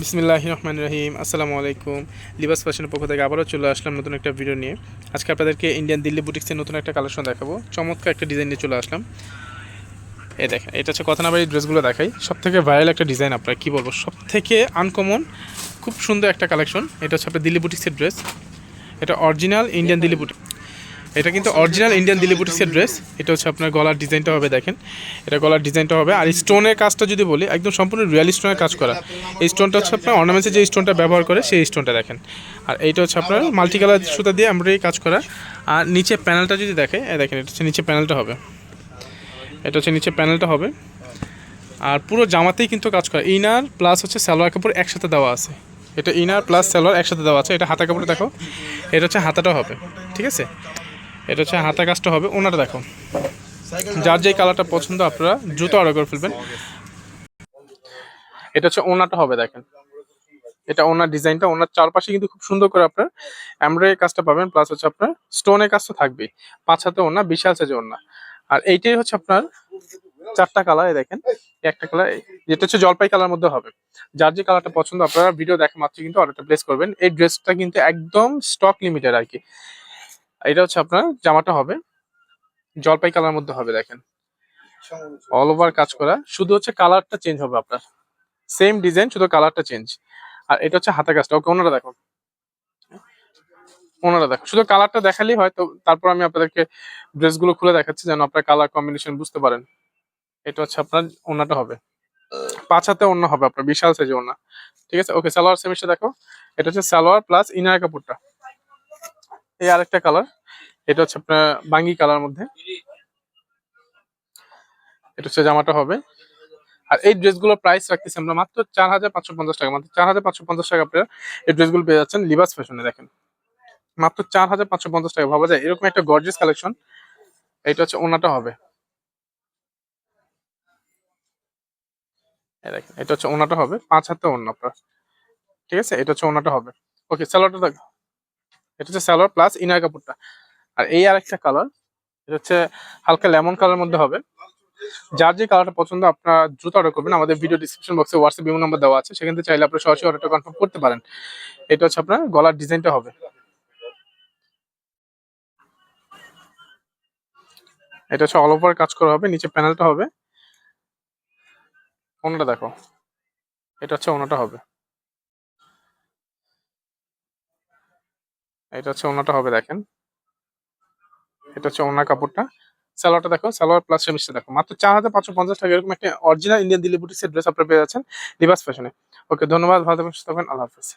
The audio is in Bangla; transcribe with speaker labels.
Speaker 1: বিসমিল্লাহ রহমান রহিম আসসালামু আলাইকুম। লিবাস ফ্যাশনের পক্ষ থেকে আবারও চলে আসলাম নতুন একটা ভিডিও নিয়ে। আজকে আপনাদেরকে ইন্ডিয়ান দিল্লি বুটিক্সের নতুন একটা কালেকশন দেখাবো। চমৎকার একটা ডিজাইন নিয়ে চলে আসলাম। এই দেখেন এটা হচ্ছে কথা না বাড়ি ড্রেসগুলো দেখাই। সব থেকে ভাইরাল একটা ডিজাইন আপনার কী বলব? সব থেকে আনকমন খুব সুন্দর একটা কালেকশন। এটা হচ্ছে আপনার দিল্লি বুটিক্সের ড্রেস এটা অরিজিনাল ইন্ডিয়ান দিল্লি বুটিক এটা কিন্তু অরিজিনাল ইন্ডিয়ান দিল্লি বুটিক্সের ড্রেস এটা হচ্ছে আপনার গলার ডিজাইনটা হবে, দেখেন। এটা গলার ডিজাইনটা হবে। আর স্টোনের কাজটা যদি বলি, একদম সম্পূর্ণ রিয়েল স্টোনের কাজ করা। এই স্টোনটা হচ্ছে আপনার অর্নামেন্টসে যে স্টোনটা ব্যবহার করে, সেই স্টোনটা দেখেন। আর এইটা হচ্ছে আপনার মাল্টি কালার সুতা দিয়ে এমব্রয়ডারি কাজ করা। আর নিচে প্যানেলটা যদি দেখে, এই দেখেন, এটা হচ্ছে নিচে প্যানেলটা হবে। এটা হচ্ছে নিচে প্যানেলটা হবে। আর পুরো জামাতেই কিন্তু কাজ করা। ইনার প্লাস হচ্ছে সালোয়ার কাপড় একসাথে দেওয়া আছে। এটা ইনার প্লাস সালোয়ার একসাথে দেওয়া আছে। এটা হাতা কাপড় দেখো। এটা হচ্ছে হাতাটা হবে। ঠিক আছে? এটা হচ্ছে হাতা কাজটা হবে। ওনাটা দেখো। যার যেই কালারটা পছন্দ আপনারা দ্রুত অর্ডার করে ফেলবেন। এটা হচ্ছে ওনাটা হবে, দেখেন। এটা ওনার ডিজাইনটা, ওনার চারপাশে কিন্তু খুব সুন্দর করে আপনার এমব্রয়ডারি কাজটা পাবেন প্লাস হচ্ছে আপনার স্টোনের কাজ তো থাকবেই। পাঁচ হাতে ওনা বিশাল সাইজে ওনা আর এইটাই হচ্ছে আপনার চারটা কালার দেখেন একটা কালার যেটা হচ্ছে জলপাই কালার মধ্যে হবে। যার যে কালারটা পছন্দ, আপনারা ভিডিও দেখা মাত্র কিন্তু অর্ডারটা প্লেস করবেন। এই ড্রেসটা কিন্তু একদম স্টক লিমিটেড আর কি। এটা হচ্ছে আপনার জামাটা হবে। জলপাই কালার মধ্যে হবে, দেখেন। অল ওভার কাজ করা। শুধু হচ্ছে কালারটা চেঞ্জ হবে আপনার। সেম ডিজাইন শুধু কালারটা চেঞ্জ আর এটা হচ্ছে হাতা কাজটা। ওকে ওনারা দেখো। ওনারা দেখো। শুধু কালারটা দেখালেই হয়, তো তারপর আমি আপনাদেরকে ড্রেসগুলো খুলে দেখাচ্ছি, যেন আপনার কালার কম্বিনেশন বুঝতে পারেন। এটা হচ্ছে আপনার ওনাটা হবে। পাঁচ হাতে অন্য হবে আপনার, বিশাল সাইজে ওনা ঠিক আছে? ওকে সালোয়ার সেমিসটা দেখো। এটা হচ্ছে সালোয়ার প্লাস ইনার কাপড়টা। এই আরেকটা কালার এটা হচ্ছে আপনার বাঙ্গি কালার মধ্যে। এটা হচ্ছে জামাটা হবে। আর এই ড্রেসগুলোর প্রাইস রাখতেছি আমরা মাত্র চার হাজার পাঁচশো পঞ্চাশ টাকা। মাত্র চার হাজার পাঁচশো পঞ্চাশ টাকা আপনারা এই ড্রেসগুলো পেয়ে যাচ্ছেন লিবাস ফ্যাশনে দেখেন। মাত্র চার হাজার পাঁচশো পঞ্চাশ টাকা। ভাবা যায়, এরকম একটা গর্জিয়াস কালেকশন এটা হচ্ছে ওনাটা হবে। দেখেন, এটা হচ্ছে ওনাটা হবে। পাঁচ হাতে ওনা আপনার। ঠিক আছে? এটা হচ্ছে ওনাটা হবে। ওকে স্যালোয়ারটা দেখো। এটা হচ্ছে স্যালোয়ার প্লাস ইনার কাপড়টা। আর এই আরেকটা কালার এটা হচ্ছে হালকা লেমন কালার মধ্যে হবে। যার যে কালারটা পছন্দ, আপনারা দ্রুত অর্ডার করবেন। আমাদের ভিডিও ডিসক্রিপশন বক্সে হোয়াটসঅ্যাপ বিভিন্ন নাম্বার দেওয়া আছে। সেখান থেকে চাইলে আপনারা সরাসরি অর্ডারটা কনফার্ম করতে পারেন। এটা হচ্ছে আপনার গলার ডিজাইনটা হবে। এটা হচ্ছে অল ওভার কাজ করা হবে। নিচে প্যানেলটা হবে। ওনাটা দেখো। এটা হচ্ছে ওনাটা হবে। এটা হচ্ছে ওনাটা হবে, দেখেন। এটা হচ্ছে ওনার কাপড়টা। সালোয়ারটা দেখো, সালোয়ার প্লাস সেমিস্টার দেখো। মাত্র চার হাজার পাঁচশো পঞ্চাশ টাকা, এরকম একটা অরিজিনাল ইন্ডিয়ান দিল্লি বুটিক্সের ড্রেস আপনারা পেয়ে যাচ্ছেন লিবাস ফ্যাশনে ওকে ধন্যবাদ, ভালো থাকবেন সুস্থ থাকবেন আল্লাহ হাফেজ।